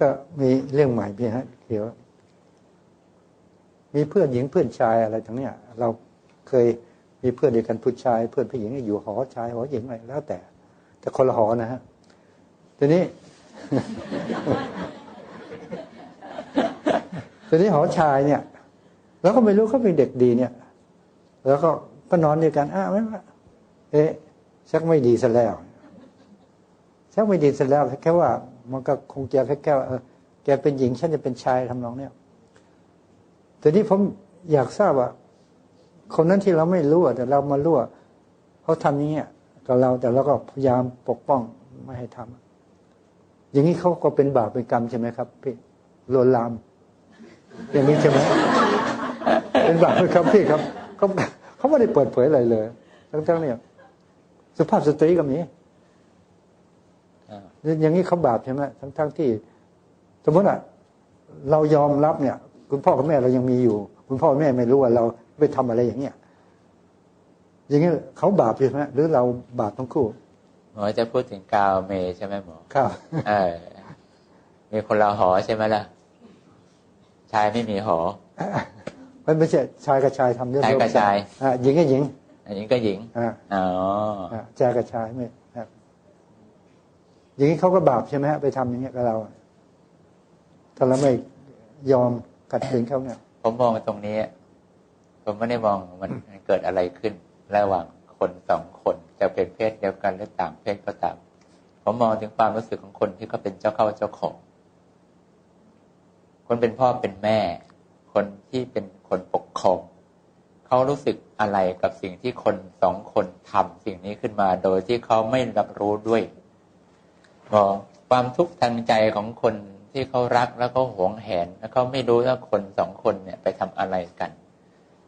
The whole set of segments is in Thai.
ก็มีเรื่องใหม่พี่ฮะเดี๋ยวมีเพื่อนหญิงเพื่อนชายอะไรทั้งเนี้ย เราเคยมีเพื่อนเดียวกันผู้ชาย เพื่อนผู้หญิงอยู่หอชายหอหญิงอะไรแล้วแต่ แต่คนละหอนะฮะทีนี้ทีนี้หอชายเนี่ยแล้วก็ไม่รู้เขาเป็นเด็กดีเนี่ย แล้วก็ก็นอนด้วยกันอ้าวไม่ว่าเอ๊ะชักไม่ดีซะแล้วชักไม่ดีซะแล้วแค่ว่า มันก็คงจะแค่แค่ว่าแกเป็นหญิงฉันจะเป็นชายทำนองเนี้ยทีนี้ผมอยากทราบว่า คนนั้นที่เราไม่รู้แต่เรามารู้ว่าเขาทำอย่างเงี้ยกับเราแต่เราก็พยายามปกป้องไม่ให้ทำอย่างนี้เขาก็เป็นบาปเป็นกรรมใช่ไหมครับพี่ลวนลาม อย่างนี้ใช่ไหมเป็นบาปเป็นกรรมพี่ครับเขาเขาไม่ได้เปิดเผยอะไรเลยทั้งๆเนี่ยสุภาพสตรีก็มี อ่าอย่างนี้เขาบาปใช่ไหมทั้งทั้งที่ สมมติอะ เรายอมรับเนี่ย คุณพ่อกับแม่เรายังมีอยู่ คุณพ่อแม่ไม่รู้ว่าเราไปทำอะไรอย่างเงี้ยอย่างนี้เขาบาปใช่ไหมหรือเราบาปทั้งคู่หมอจะพูดถึงกาวเมย์ใช่ไหมหมอครับเออมีคนละหอใช่ไหมล่ะชายไม่มีหอมันไม่ใช่ชายกับชายทำเรื่องชายกับชายอะหญิงกับหญิงอันนี้ก็หญิงอ่าอ๋ออะชายกับชายไม่ครับ อย่างนี้เขาก็บาปใช่ไหมฮะไปทำอย่างเงี้ยกับเราถ้าเราไม่ยอมกัดขืนเขาเนี่ย ผมมองตรงนี้ ผมไม่ได้มองมันเกิดอะไรขึ้น ระหว่างคนสองคนจะเป็นเพศเดียวกันหรือต่างเพศก็ตาม ผมมองถึงความรู้สึกของคนที่เขาเป็นเจ้าเข้าเจ้าของ คนเป็นพ่อเป็นแม่ คนที่เป็นคนปกครองเขารู้สึกอะไรกับสิ่งที่คนสองคนทำสิ่งนี้ขึ้นมา โดยที่เขาไม่รับรู้ด้วย บอกความทุกข์ทางใจของคนที่เขารักแล้วก็หวงแหน แล้วเขาไม่รู้ว่าคนสองคนเนี่ยไปทำอะไรกัน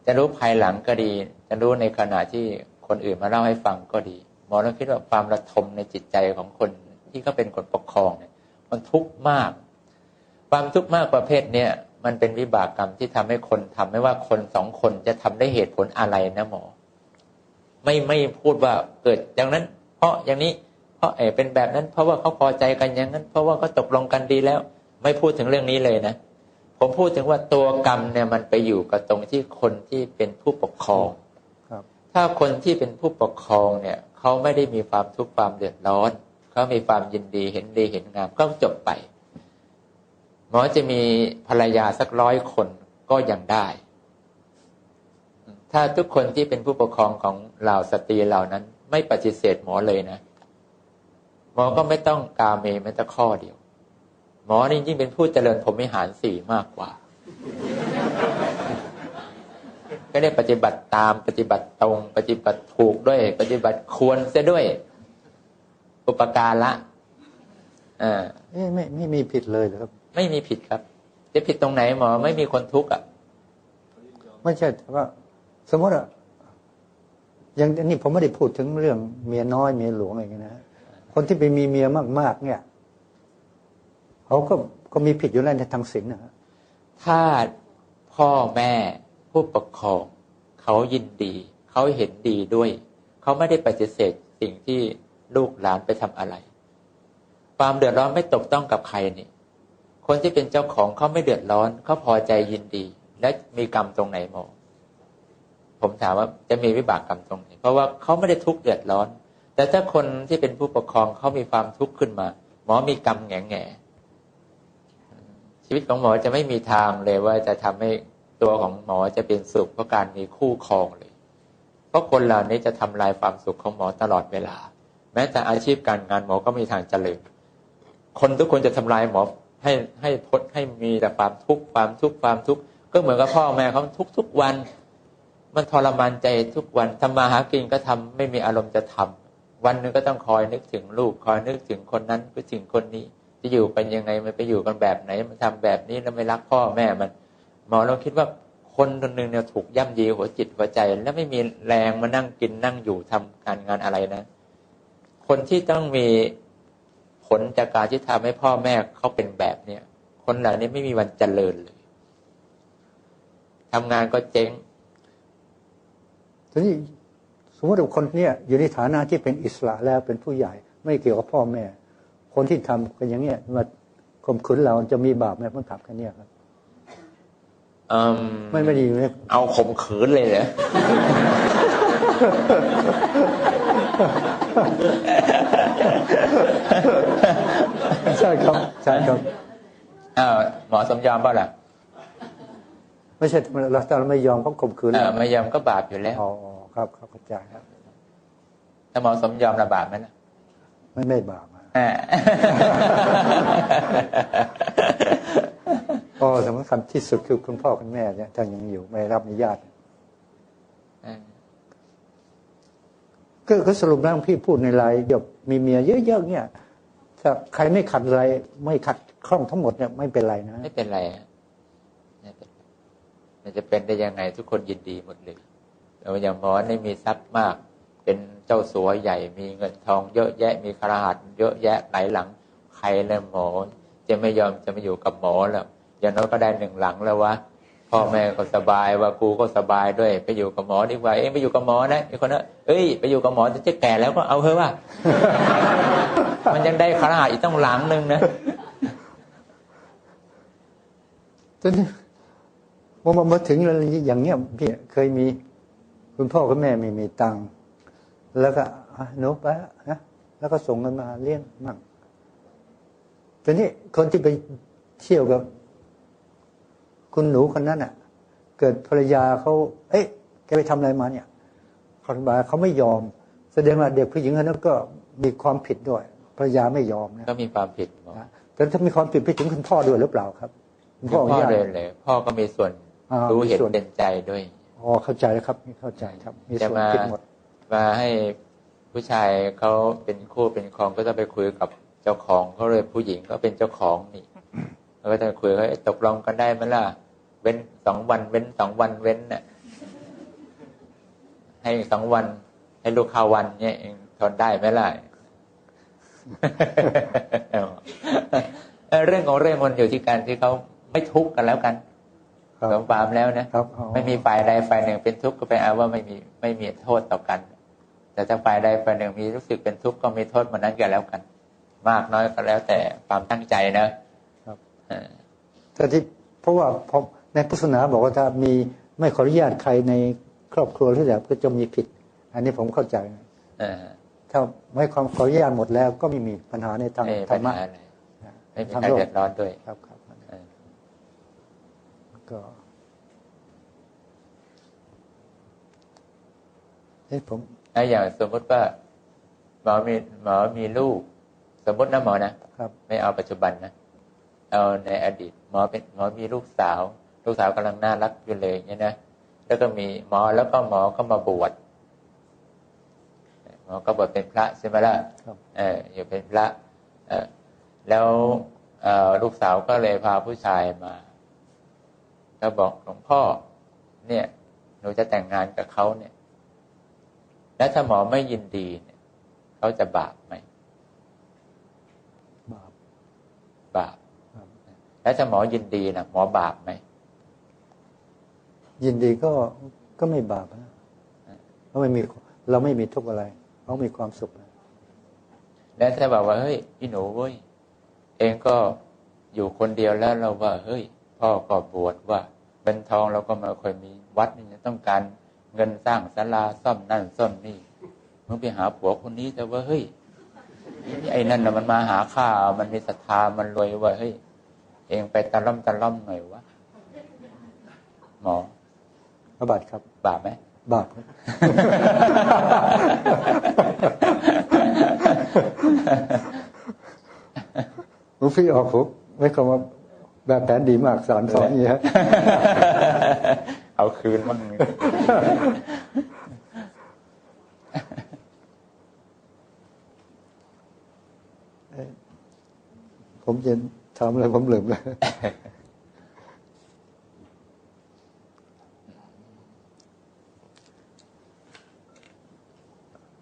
จะรู้ภายหลังก็ดี จะรู้ในขณะที่คนอื่นมาเล่าให้ฟังก็ดีหมอเราคิดว่าความระทมในจิตใจของคนที่เขาเป็นคนปกครองเนี่ยมันทุกข์มาก ความทุกข์มากประเภทเนี่ยมันเป็นวิบากกรรมที่ทำให้คนทำไม่ว่าคนสองคนจะทำได้เหตุผลอะไรนะหมอ ไม่ไม่พูดว่าเกิดอย่างนั้น เพราะอย่างนี้ เพราะเออเป็นแบบนั้น เพราะว่าเขาพอใจกันอย่างนั้น เพราะว่าเขาตกลงกันดีแล้ว ไม่พูดถึงเรื่องนี้เลยนะ ผมพูดถึงว่าตัวกรรมเนี่ยมันไปอยู่กับตรงที่คนที่เป็นผู้ปกครองครับ ถ้าคนที่เป็นผู้ปกครองเนี่ยเขาไม่ได้มีความทุกข์ความเดือดร้อนเขามีความยินดีเห็นดีเห็นงามก็จบไปหมอจะมีภรรยาสักร้อยคนก็ยังได้ ถ้าทุกคนที่เป็นผู้ปกครองของเหล่าสตรีเหล่านั้น ไม่ปฏิเสธหมอเลยนะห มอก็ไม่ต้องกาเมแม้แต่ข้อเดียว หมอนี่ยิ่งเป็นผู้เจริญผมวิหารสี่มากกว่า ก็ได้ปฏิบัติตามปฏิบัติตรง ปฏิบัติถูกด้วย ปฏิบัติควรเสียด้วย อุปการละอ่าเอ๊ะไม่ไม่มีผิดเลยเหรอครับ ไม่มีผิดครับ จะผิดตรงไหนหมอไม่มีคนทุกข์อะไม่ใช่แต่ว่า สมมติอะอย่างอันนี้ผมไม่ได้พูดถึงเรื่องเมียน้อยเมียหลวงอะไรอย่างเงี้ยนะฮะ คนที่ไปมีเมียมาก ๆ เนี่ยเขาก็ก็มีผิดอยู่แล้วในทางศีลนะถ้าพ่อแม่ผู้ปกครองเขายินดีเขาเห็นดีด้วย เขาไม่ได้ปฏิเสธสิ่งที่ลูกหลานไปทำอะไร ความเดือดร้อนไม่ตกต้องกับใครนี่ คนที่เป็นเจ้าของเขาไม่เดือดร้อนเขาพอใจยินดี และมีกรรมตรงไหนหมอผมถามว่าจะมีวิบากกรรมตรงไหนเพราะว่าเขาไม่ได้ทุกข์เดือดร้อน แต่ถ้าคนที่เป็นผู้ปกครองเขามีความทุกข์ขึ้นมา หมอมีกรรมแง่แง่ชีวิตของหมอจะไม่มีทางเลยว่าจะทำให้ตัวของหมอจะเป็นสุขเพราะการมีคู่ครองเลย เพราะคนเหล่านี้จะทำลายความสุขของหมอตลอดเวลา แม้แต่อาชีพการงานหมอก็มีทางเจริญคนทุกคนจะทำลายหมอให้ให้พดให้มีแต่ความทุกข์ความทุกข์ความทุกข์ก็เหมือนกับพ่อแม่เขาทุกทุกวัน มันทรมานใจทุกวันทำมาหากินก็ทำไม่มีอารมณ์จะทำ วันหนึงก็ต้องคอยนึกถึงลูกคอยนึกถึงคนนั้นนึกถึงคนนี้ จะอยู่กันยังไงมันไปอยู่กันแบบไหนมันทำแบบนี้แล้วไม่รักพ่อแม่มันหมอเราคิดว่าคนคนหนึ่งเนี่ยถูกย่ำยีหัวจิตหัวใจ แล้วไม่มีแรงมานั่งกินนั่งอยู่ทำการงานอะไรนะ คนที่ต้องมีผลจากการที่ทำให้พ่อแม่เขาเป็นแบบเนี้ยคนเหล่านี้ไม่มีวันเจริญเลยทำงานก็เจ๊งทีนี้ สมมติว่าคนเนี่ยอยู่ในฐานะที่เป็นอิสระแล้วเป็นผู้ใหญ่ ไม่เกี่ยวกับพ่อแม่ คนที่ทำกันอย่างเงี้ยมาข่มขืนเราจะมีบาปไหมเพิ่งถามแค่เนี้ยครับอืมไม่ไม่ดีไหมเอาข่มขืนเลยเหรอใช่ครับใช่ครับอ้าวหมอสมยอมเปล่าล่ะ ไม่ใช่เราถ้าเราไม่ยอมเขาข่มขืนเออเราไม่ยอมก็บาปอยู่แล้วอ๋อ ครับครับเข้าใจครับถ้าหมอสมยอมระบาปไหมล่ะไม่ไม่บาปอะอ่าอ๋อสำคัญที่สุดคือคุณพ่อคุณแม่เนี่ยถ้ายังอยู่ไม่รับอนุญาตก็ก็สรุปแล้วพี่พูดในไลน์เดี๋ยวมีเมียเยอะๆเนี่ยถ้าใครไม่ขัดอะไร ไม่ขัดข้องทั้งหมดเนี่ยไม่เป็นไรนะ ไม่เป็นไรฮะไม่เป็นไรมันจะเป็นได้ยังไงทุกคนยินดีหมดเลยแต่ว่า อย่างหมอนี่มีทรัพย์มาก เป็นเจ้าสัวใหญ่ มีเงินทองเยอะแยะ มีคราหัสเยอะแยะหลายหลัง ใครเลยหมอ จะไม่ยอมจะไมาอยู่กับหมอแล้วอย่างน้อยก็ได้หนึ่งหลังแล้ววะพ่อแม่ก็สบายว่ากูก็สบายด้วย ไปอยู่กับหมอดีกว่าเอ้ยไปอยู่กับหมอนะไอ้คนนั้นเอ้ยไปอยู่กับหมอจะแก่แล้วก็เอาเถอะว่า มันยังได้คราหัสอีกต้องหลังหนึ่งนะจนพอมามาถึงอะไรอย่างเงี้ยพี่เคยมี คุณพ่อคุณแม่ไม่มีตังค์แล้วก็อะหนูไปนะแล้วก็ส่งเงินมาเลี้ยงมั่งทีนี้คนที่ไปเที่ยวกับ คุณหนูคนนั้นอะ เกิดภรรยาเขาเอ๊ะแกไปทำอะไรมาเนี่ยเขาบายเขาไม่ยอม แสดงว่าเด็กผู้หญิงคนนั้นก็มีความผิดด้วยภรรยาไม่ยอมนะก็มีความผิดหมอนะแต่ถ้ามีความผิดไปถึงคุณพ่อด้วยหรือเปล่าครับ คุณพ่ออนุญาตเลยเลยพ่อก็มีส่วนอ่ารู้รู้เห็นมีส่วนเป็นใจด้วย อ๋อเข้าใจแล้วครับเข้าใจครับ มีจะส่วนมาผิดหมดมาให้ผู้ชายเขาเป็นคู่เป็นครองก็ต้องไปคุยกับเจ้าของเขาเลยผู้หญิงก็เป็นเจ้าของนี่แล้วก็จะคุยเขาตกลงกันได้ไหมล่ะ เว้นสองวันเว้นสองวันเว้นน่ะให้สองวัน ให้ลูกข้าววันเนี่ยเองทนได้ไหมล่ะเออเรื่องของเรื่องมันอยู่ที่การที่เขาไม่ทุกข์กันแล้วกันครับ สมความแล้วนะครับอ๋อไม่มีฝ่ายใดฝ่ายหนึ่งเป็นทุกข์ก็แปลว่าไม่มีไม่มีโทษต่อกัน แต่ถ้าฝ่ายใดฝ่ายหนึ่งมีรู้สึกเป็นทุกข์ก็มีโทษเหมือนนั้นกันแล้วกัน มากน้อยก็แล้วแต่ความตั้งใจนะครับเออแต่ที่เพราะว่าพอในพุทธศาสนาบอกว่าถ้ามีไม่ขออนุญาตใครในครอบครัวหรือแบบก็จะมีผิด อันนี้ผมเข้าใจนะเออถ้าไม่ความขออนุญาตหมดแล้วก็ไม่มีปัญหาในทางไม่มีธรปัรญมะหาอะไรไม่มีทางใครโลกเดือดร้อนด้วยครับครับเออ ก็เอ้ผมแล้วอย่างสมมติว่าหมอมีหมอมีลูก สมมตินะหมอนะครับไม่เอาปัจจุบันนะเอาในอดีต หมอเป็นหมอมีลูกสาว ลูกสาวกำลังน่ารักอยู่เลยอย่างเงี้ยนะแล้วก็มีหมอแล้วก็หมอก็มาบวชหมอก็บวชเป็นพระใช่ไหมล่ะครับเอออยู่เป็นพระเออแล้วเอ่อลูกสาวก็เลยพาผู้ชายมา แล้วบอกหลวงพ่อ เนี่ย หนูจะแต่งงานกับเขาเนี่ย แล้วถ้าหมอไม่ยินดีเนี่ยเขาจะบาปไหมบาปบาปครับแล้วถ้าหมอยินดีนะหมอบาปไหมยินดีก็ก็ไม่บาปนะเราไม่มีเราไม่มีทุกข์อะไรเรามีความสุขนะแล้วถ้าบอกว่าเฮ้ยพี่หนูเว้ยเองก็อยู่คนเดียวแล้วเราว่าเฮ้ย พ่อก็บวชว่าเป็นทองเราก็ไมาค่อยมีวัดนี่ต้องการเงินสร้างศาลาซ่อมนั่นซ่อมนี่มึงไปหาผัวคนนี้แต่ว่าเฮ้ยไอ้นั่นน่ะมันมาหาข้ามันมีศรัทธามันรวยว่าเฮ้ยเองไปตะล่อมตะล่อมหน่อยวะหมอพระบาทครับ บาปไหมบาปครับหลวงพี่ออกผมไม่คำว่า แบบแผนดีมากสอนสอนอย่างนี้ฮะเอาคืนมั่งผมจะทำอะไรผมลืมเลย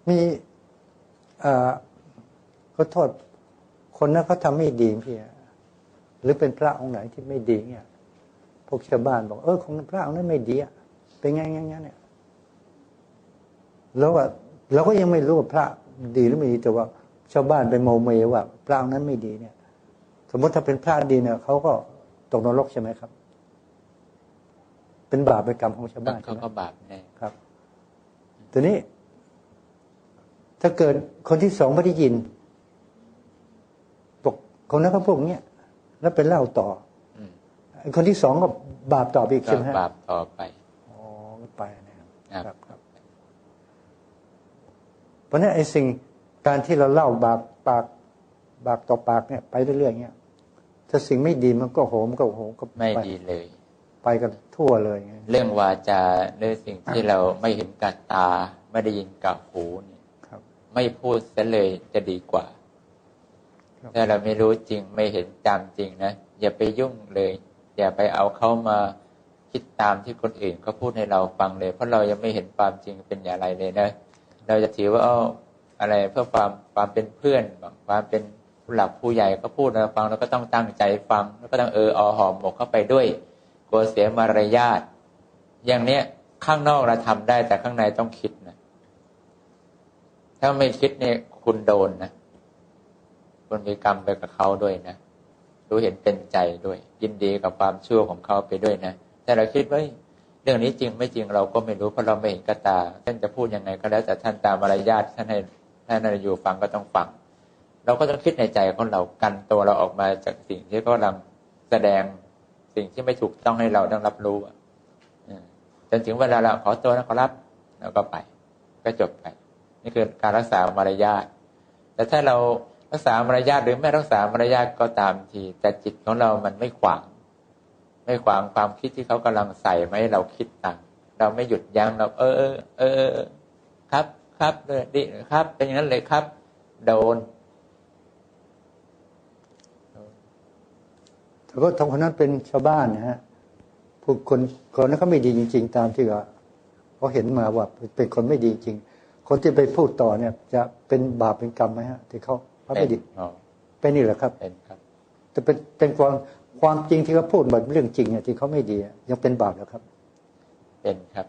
มีเอ่อขอโทษ คนนั้นเขาทำไม่ดีพี่อะ หรือเป็นพระองค์ไหนที่ไม่ดีเนี่ยพวกชาวบ้านบอกเออของพระองค์นั้นไม่ดีอะเป็นไงไงไงเนี่ยแล้วว่าเราก็ยังไม่รู้ว่าพระดีหรือไม่ดีแต่ว่าชาวบ้านไปโมเมว่า พระองค์นั้นไม่ดีเนี่ย สมมติถ้าเป็นพระดีเนี่ยเขาก็ตกนรกใช่ไหมครับ เป็นบาปเป็นกรรมของชาวบ้านเขาใช่ไหมก็บาปแน่ครับทีนี้ ถ้าเกิดคนที่สองไม่ได้ยินบอกคนนั้นเขาพูดอย่างเงี้ย แล้วเป็นเล่าต่ออืมไอ้คนที่สองก็บาปต่อไปอีกก็ใช่ไหมฮะบาปต่อไปอ๋อก็ไปนะครับครับครับเพราะฉะนั้นไอ้สิ่งการที่เราเล่าบากปากบากต่อปากเนี่ย ไปเรื่อยๆเงี้ยถ้าสิ่งไม่ดีมันก็โหมก็โหมก็ไม่ปดีเลย ไปกันทั่วเลยไงเรื่องวาจาเรื่องสิ่งที่เราไม่เห็นกับตา ไม่ได้ยินกับหูเนี่ยครับไม่พูดซะเลยจะดีกว่าครับ ถ้าเราไม่รู้จริงไม่เห็นจำจริงนะอย่าไปยุ่งเลย อย่าไปเอาเขามาคิดตามที่คนอื่นเขาพูดให้เราฟังเลย เพราะเรายังไม่เห็นความจริงเป็นอย่างไรเลยนะเราจะถือว่าเอาอะไรเพื่อความความเป็นเพื่อนความเป็นผู้หลักผู้ใหญ่ก็พูดเราฟังเราก็ต้องตั้งใจฟัง แล้วก็ต้องเอออหอมหมกเข้าไปด้วยกลัวเสียมารยาทอย่างเนี้ยข้างนอกเราทำได้แต่ข้างในต้องคิดนะถ้าไม่คิดเนี่ยคุณโดนนะ คุณมีกรรมไปกับเขาด้วยนะรู้เห็นเป็นใจด้วย ยินดีกับความชั่วของเขาไปด้วยนะแต่เราคิดว่าเรื่องนี้จริงไม่จริงเราก็ไม่รู้เพราะเราไม่เห็นกระตาท่านจะพูดยังไงก็แล้วแต่ท่านตามมารยาทท่านให้ท่านอยู่ฟังก็ต้องฟัง เราก็ต้องคิดในใจของเรากันตัวเราออกมาจากสิ่งที่เขากำลังแสดงสิ่งที่ไม่ถูกต้องให้เราต้องรับรู้จนถึงเวลาเราขอตัวนะขอรับเราก็ไป ก็จบไป นี่คือการรักษามารยาทแต่ถ้าเรา รักษามารยาทหรือไม่รักษามารยาทก็ตามที แต่จิตของเรามันไม่ขวาง ไม่ขวางความคิดที่เขากำลังใส่มาให้เราคิดต่ามเราไม่หยุดยั้งเราเออเออเออครับครับเลยดีครับ เป็นอย่างนั้นเลยครับ โดนแต่ก็ทำคนนั้นเป็นชาวบ้านนะฮะผู้คนคนนั้นเขาไม่ดีจริง ๆ ตามที่ว่าเขาเห็นมาว่าเป็นคนไม่ดีจริง คนที่ไปพูดต่อเนี่ย จะเป็นบาปเป็นกรรมไหมฮะที่เขา เขาไม่ดีอ๋อเป็นนี่แหละครับเป็นครับแต่เป็นเป็นความความจริงที่เขาพูดแบบเรื่องจริงเนี่ยที่เขาไม่ดีอะยังเป็นบาปแล้วครับ เป็นครับ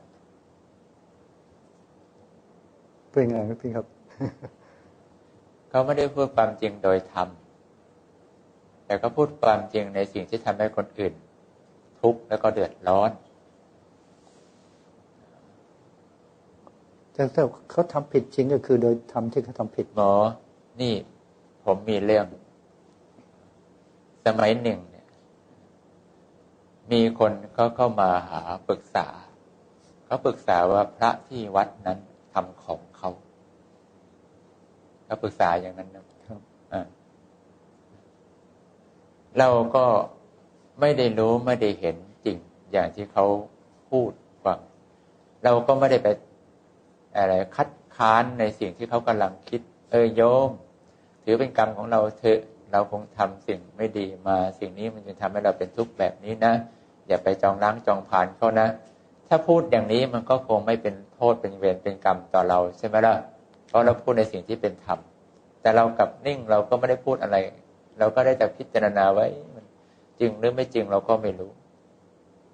เป็นไงครับพี่ครับ เขาไม่ได้พูดความจริงโดยธรรมแต่ก็พูดความจริงในสิ่งที่ทำให้คนอื่น ทุกข์แล้วก็เดือดร้อนแต่ถ้าเขาทำผิดจริงก็คือโดยทำที่เขาทำผิดหมอนี่ ผมมีเรื่อง สมัยหนึ่งเนี่ย มีคนก็เข้ามาหาปรึกษาเขาปรึกษาว่าพระที่วัดนั้นทำของเขาเขาปรึกษาอย่างนั้นนะครับอ่าเราก็ไม่ได้รู้ไม่ได้เห็นจริงอย่างที่เขาพูดฟังเราก็ไม่ได้ไปอะไรคัดค้านในสิ่งที่เขากำลังคิด เออโยม ถือเป็นกรรมของเราเถอะเราคงทำสิ่งไม่ดีมาสิ่งนี้มันจะทำให้เราเป็นทุกข์แบบนี้นะ อย่าไปจองล้างจองผ่านเขานะ ถ้าพูดอย่างนี้มันก็คงไม่เป็นโทษเป็นเวรเป็นกรรมต่อเราใช่ไหมล่ะเพราะเราพูดในสิ่งที่เป็นธรรมแต่เรากับนิ่งเราก็ไม่ได้พูดอะไร เราก็ได้แต่พิจารณาไว้มันจริงหรือไม่จริงเราก็ไม่รู้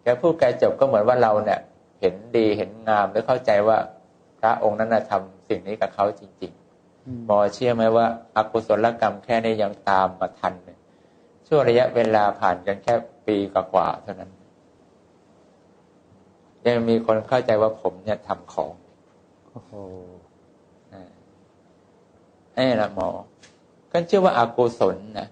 แกพูดแกจบก็เหมือนว่าเราเนี่ย เห็นดีเห็นงามหรือเข้าใจว่าพระองค์นั้นทำสิ่งนี้กับเขาจริง หมอเชื่อไหมว่าอากุศลกรรมแค่นี้ยังตามมาทันเลยช่วงระยะเวลาผ่านกันแค่ปีกว่าๆเท่านั้น ยังมีคนเข้าใจว่าผมเนี่ยทำของโอ้โหอ่านี่แหละหมอก็เชื่อว่าอากุศลนะ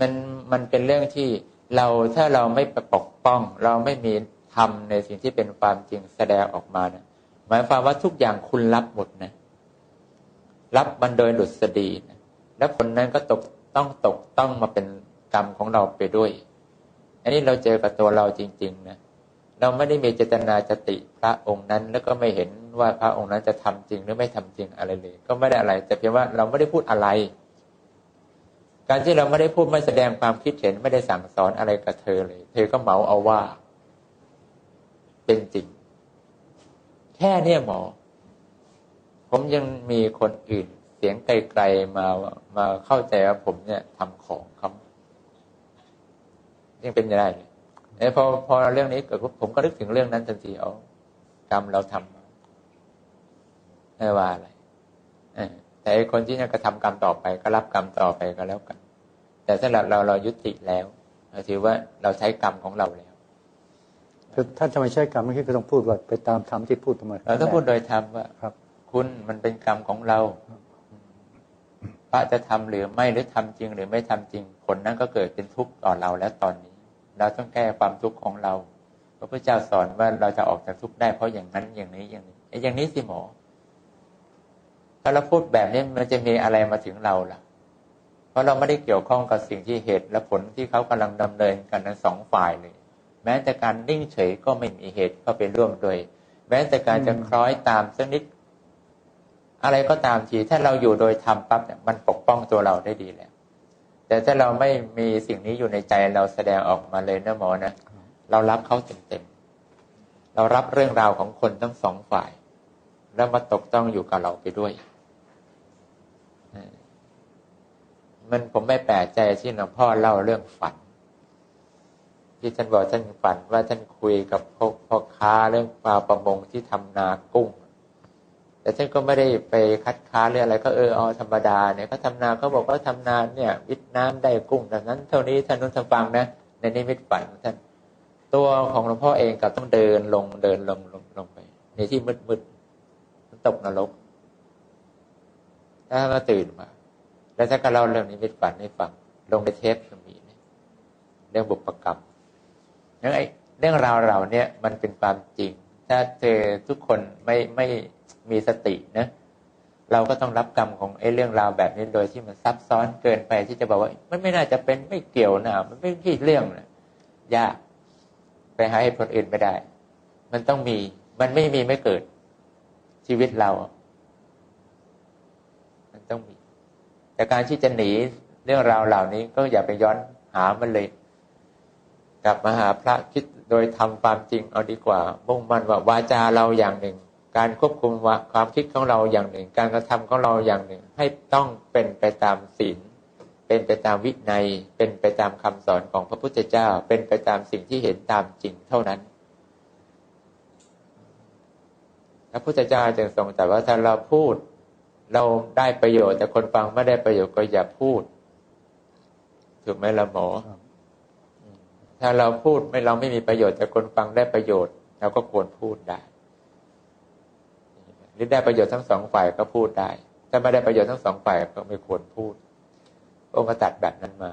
มันมันเป็นเรื่องที่เราถ้าเราไม่ไปปกป้อง เราไม่มีทำในสิ่งที่เป็นความจริงแสดงออกมานะหมายความว่าทุกอย่างคุณรับหมดนะ รับมันโดยดุษฎีนะแล้วผลนั้นก็ตกต้องตกต้องมาเป็นกรรมของเราไปด้วย อันนี้เราเจอกับตัวเราจริง ๆนะเราไม่ได้มีเจตนาจะติพระองค์นั้น แล้วก็ไม่เห็นว่าพระองค์นั้นจะทำจริงหรือไม่ทำจริงอะไรเลย ก็ไม่ได้อะไร แต่เพียงว่าเราไม่ได้พูดอะไร การที่เราไม่ได้พูดไม่แสดงความคิดเห็นไม่ได้สั่งสอนอะไรกับเธอเลย เธอก็เหมาเอาว่า เป็นจริง แค่เนี้ยหมอ ผมยังมีคนอื่นเสียงไกลๆมามาเข้าใจว่าผมเนี่ยทำของเขายังเป็นไปได้เลยเอ้พอพอเรื่องนี้เกิดปุ๊บผมก็นึกถึงเรื่องนั้นทันทีเอากรรมเราทำมาไม่ว่าอะไรเออแต่ไอ้คนที่จะกระทำกรรมต่อไปก็รับกรรมต่อไปก็แล้วกัน แต่สำหรับเราเรายุติแล้วเราถือว่าเราใช้กรรมของเราแล้วคือถ้าจะไม่ใช่กรรมไม่ใช่ก็ต้องพูดว่าไปตามธรรมที่พูดมาเราต้องพูดโดยธรรมว่า คุณมันเป็นกรรมของเรา พระจะทำหรือไม่หรือทำจริง หรือไม่ทำจริงผลนั้นก็เกิดเป็นทุกข์ต่อเราแล้วตอนนี้ เราต้องแก้ความทุกข์ของเราพระพุทธเจ้าสอนว่าเราจะออกจากทุกข์ได้เพราะอย่างนั้นอย่างนี้อย่างนี้ไอ้อย่างนี้สิหมอถ้าเราพูดแบบนี้มันจะมีอะไรมาถึงเราล่ะ เพราะเราไม่ได้เกี่ยวข้องกับสิ่งที่เหตุและผลที่เขากำลังดำเนินกันทั้งสองฝ่ายเลย แม้แต่การนิ่งเฉยก็ไม่มีเหตุเข้าไปร่วมด้วย แม้แต่การจะคล้อยตามสักนิด อะไรก็ตามทีถ้าเราอยู่โดยธรรมปั๊บเนี่ยมันปกป้องตัวเราได้ดีแล้วแต่ถ้าเราไม่มีสิ่งนี้อยู่ในใจเราแสดงออกมาเลยนะหมอนะเรารับเขาเต็มๆเรารับเรื่องราวของคนทั้งสองฝ่าย แล้วมาตกต้องอยู่กับเราไปด้วยมันผมไม่แปลกใจที่หลวงพ่อเล่าเรื่องฝัน ที่ท่านบอกท่านฝันว่าท่านคุยกับพ่อพ่อค้าเรื่องปลาประมงที่ทำนากุ้ง แต่ท่านก็ไม่ได้ไปคัดค้านเรื่องอะไร ก็เออเอาธรรมดาเนี่ยเขาทำนาเขาบอกว่าทำนาเนี่ยวิทน้ำได้กุ้งดังนั้น เท่านี้ท่านนู้นท่านฟังนะในนิมิตฝันของท่านตัวของหลวงพ่อเองกับต้องเดินลงเดินลงลงลงไป ในที่มืดมืดมันตกนรกแล้วท่าก็ตื่นมา แล้วท่านก็เล่าเรื่องนิมิตฝันให้ฟังลงในเทปมีเรื่องบุพกรรมเรื่องไอ้เรื่องราวเราเนี่ยมันเป็นความจริง ถ้าเธอทุกคนไม่ไม่ มีสตินะเราก็ต้องรับกรรมของไอ้เรื่องราวแบบนี้โดยที่มันซับซ้อนเกินไปที่จะบอกว่ามันไม่น่าจะเป็นไม่เกี่ยวนะมันไม่ใช่เรื่องนะยากไปหาเหตุผลอื่นไม่ได้ มันต้องมี มันไม่มีไม่เกิด ชีวิตเรา มันต้องมี แต่การที่จะหนีเรื่องราวเหล่านี้ก็อย่าไปย้อนหามันเลย กลับมาหาพระคิดโดยทำความจริงเอาดีกว่า มุ่งมั่นว่าวาจาเราอย่างหนึ่ง การควบคุมความคิดของเราอย่างหนึ่ง การกระทำของเราอย่างหนึ่ง ให้ต้องเป็นไปตามศีลเป็นไปตามวินัย เป็นไปตามคำสอนของพระพุทธเจ้า เป็นไปตามสิ่งที่เห็นตามจริงเท่านั้น พระพุทธเจ้าจึงทรงตรัสว่าถ้าเราพูด เราได้ประโยชน์ แต่คนฟังไม่ได้ประโยชน์ก็อย่าพูด ถูกไหมละหมอ ถ้าเราพูดไม่เราไม่มีประโยชน์แต่คนฟังได้ประโยชน์เราก็ควรพูดได้ รือได้ประโยชน์ทั้งสองฝ่ายก็พูดได้ ถ้าไม่ได้ประโยชน์ทั้งสองฝ่ายก็ไม่ควรพูด องค์ก็ตัดแบบนั้นมา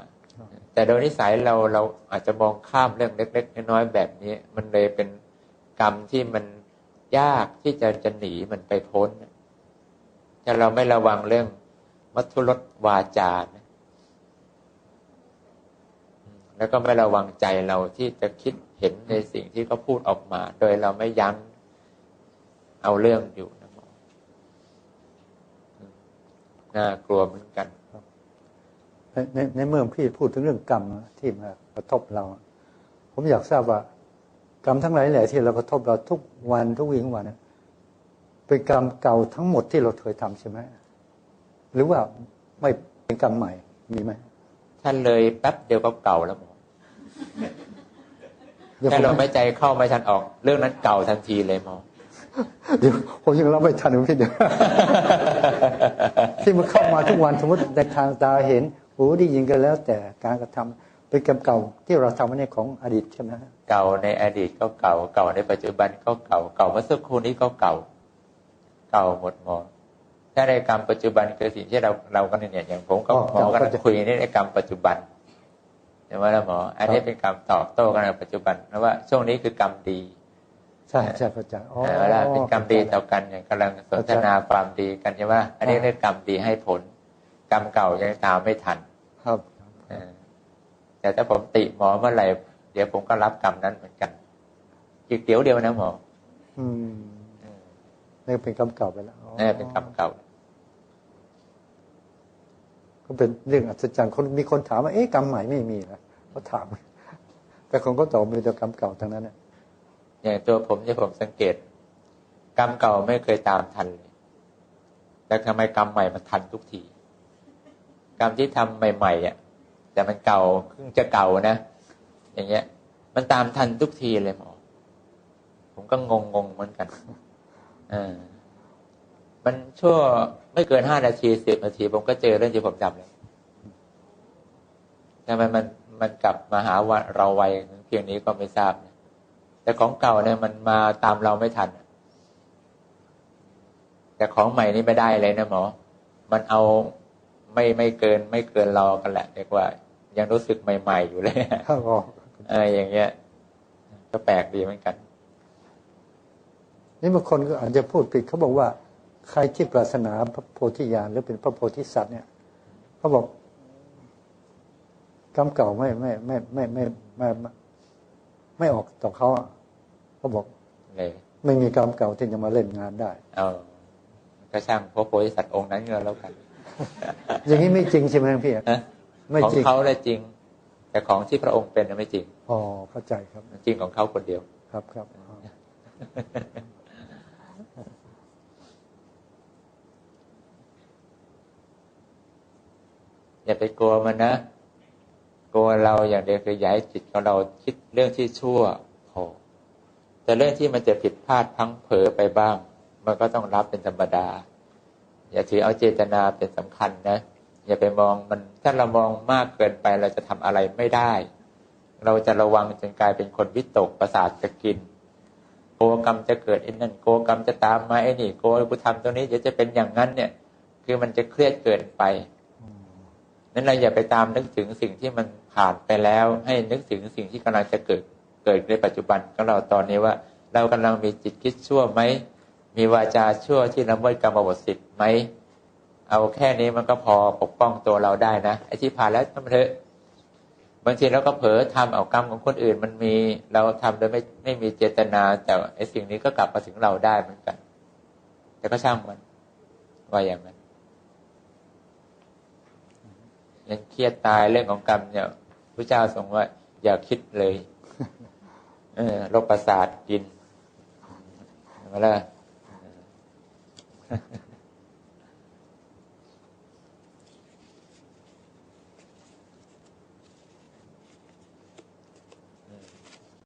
แต่โดยนิสัยเราเราอาจจะมองข้ามเรื่องเล็ก ๆ น้อยๆแบบนี้ มันเลยเป็นกรรมที่มันยากที่จะจะหนีมันไปพ้นถ้าเราไม่ระวังเรื่องมัทุรสวาจานะแล้วก็ไม่ระวังใจเราที่จะคิดเห็นในสิ่งที่เขาพูดออกมา โดยเราไม่ยั้งเอาเรื่องอยู่นะหมออืม น่ากลัวเหมือนกันในในในเมื่อพี่พูดถึงเรื่องกรรมที่มากระทบเรา ผมอยากทราบว่ากรรมทั้งหลายแหล่ที่เรากระทบเราทุกวันทุกวี่ทุกวันเนี่ยเป็นกรรมเก่าทั้งหมดที่เราเคยทำใช่ไหมหรือว่าไม่เป็นกรรมใหม่มีไหมท่านเลยแป๊บเดียวก็เก่าแล้วหมอเดี๋ยวแต่ผมเราไม่ใจเข้าไม่ทันออก เรื่องนั้นเก่าทันทีเลยหมอ เดี๋ยวผมยังรับไม่ทันพี่เดี๋ยวที่มันเข้ามาทุกวันสมมติในทางตาเห็นหูได้ยินกันแล้ว แต่การกระทำเป็นกรรมเก่าที่เราทำไว้ในของอดีตใช่ไหมฮะเก่าในอดีตก็เก่าเก่าในปัจจุบันก็เก่าเก่าเมื่อสักครู่นี้ก็เก่า เก่าหมดหมอถ้าในกรรมปัจจุบันคือสิ่งที่เราเรากันเนี่ยอย่างผมก็หมอก็คุยในในกรรมปัจจุบันใช่ไหมล่ะหมอ อันนี้เป็นกรรมตอบโต้กันในปัจจุบันเพราะว่าช่วงนี้คือกรรมดี ใช่ใช่เข้าใจอ๋อเวลาเป็นกรรมดีต่อกันอย่างกำลังสนทนาความดีกันใช่ไหมอันนี้เรียกกรรมดีให้ผล กรรมเก่ายังตามไม่ทัน ครับเออแต่ถ้าผมติหมอเมื่อไหร่เดี๋ยวผมก็รับกรรมนั้นเหมือนกันอีกเดี๋ยวเดียวนะหมอ อืมเออนี่เป็นกรรมเก่าไปแล้วอ๋อนี่เป็นกรรมเก่าก็เป็นเรื่องอัศจรรย์คนมีคนถามว่าเอ๊ะกรรมใหม่ไม่มีนะเขาถาม แต่คนก็ตอบมีแต่กรรมเก่าทั้งนั้นนะ อย่างตัวผมที่ผมสังเกต กรรมเก่าไม่เคยตามทันเลยแต่ทำไมกรรมใหม่มันทันทุกที กรรมที่ทำใหม่ๆอะแต่มันเก่าเพิ่งจะเก่านะอย่างเงี้ย มันตามทันทุกทีเลยหมอผมก็งงงๆเหมือนกันอมันชั่วไม่เกินห้านาทีสิบนาที ผมก็เจอเรื่องที่ผมจำเลยทำไมมันมันกลับมาหาว่าเราไวเพียงนี้ก็ไม่ทราบน แต่ของเก่าเนี่ยมันมาตามเราไม่ทัน แต่ของใหม่นี่ไม่ได้เลยนะหมอ มันเอาไม่ไม่เกิน ไม่เกินเรากันแหละเรียกว่า ยังรู้สึกใหม่ ๆ อยู่เลยครับผมเอออย่างเงี้ย ก็แปลกดีเหมือนกัน นี่บางคนก็อาจจะพูดผิดเขาบอกว่าใครที่ปรารถนาพระโพธิญาณหรือเป็นพระโพธิสัตว์เนี่ยเขาบอกกรรมเก่าไม่ไม่ไม่ไม่ไม่ไม่ไม่ออกต่อเขา เขาบอกเลยไม่มีกรรมเก่าที่จะมาเล่นงานได้ เอาก็ช่างพระโพธิสัตว์องค์นั้นเงินแล้วกัน อย่างนี้ไม่จริงใช่ไหมพี่นะไม่ของจริงเขาแหละจริง แต่ของที่พระองค์เป็นน่ะไม่จริงอ๋อเข้าใจครับ จริงของเขาคนเดียว ครับครับอ๋ออย่าไปกลัวมันนะ กลัวเราอย่างเดียวคืออย่าให้จิตของเราคิดเรื่องที่ชั่วพอ แต่เรื่องที่มันจะผิดพลาดพลังเผลอไปบ้าง มันก็ต้องรับเป็นธรรมดา อย่าถือเอาเจตนาเป็นสำคัญนะอย่าไปมองมันถ้าเรามองมากเกินไปเราจะทำอะไรไม่ได้ เราจะระวังจนกลายเป็นคนวิตกประสาทจะกิน โกกรรมจะเกิดไอ้นั่นโกกรรมจะตามมาไอ้นี่โกกูทำตรงนี้เดี๋ยวจะเป็นอย่างนั้นเนี่ย คือมันจะเครียดเกินไปนั้นเราอย่าไปตามนึกถึงสิ่งที่มันผ่านไปแล้ว ให้นึกถึงสิ่งที่กำลังจะเกิด เกิดในปัจจุบันของเราตอนนี้ว่า เรากำลังมีจิตคิดชั่วไหมมีวาจาชั่วที่ละเมิดกรรมบทสิทธิ์ไหมเอาแค่นี้มันก็พอปกป้องตัวเราได้นะไอ้ที่ผ่านแล้วทำเถอะบางทีเราก็เผลอทำเอากรรมของคนอื่น มันมีเราทำโดยไม่ไม่มีเจตนา แต่ไอ้สิ่งนี้ก็กลับมาถึงเราได้เหมือนกัน แต่ก็ช่างมันว่าอย่างนั้นยังเครียดตายเรื่องของกรรมเนี่ยพระเจ้าทรงว่าอย่าคิดเลย เออโรคประสาทกินมาแล้ว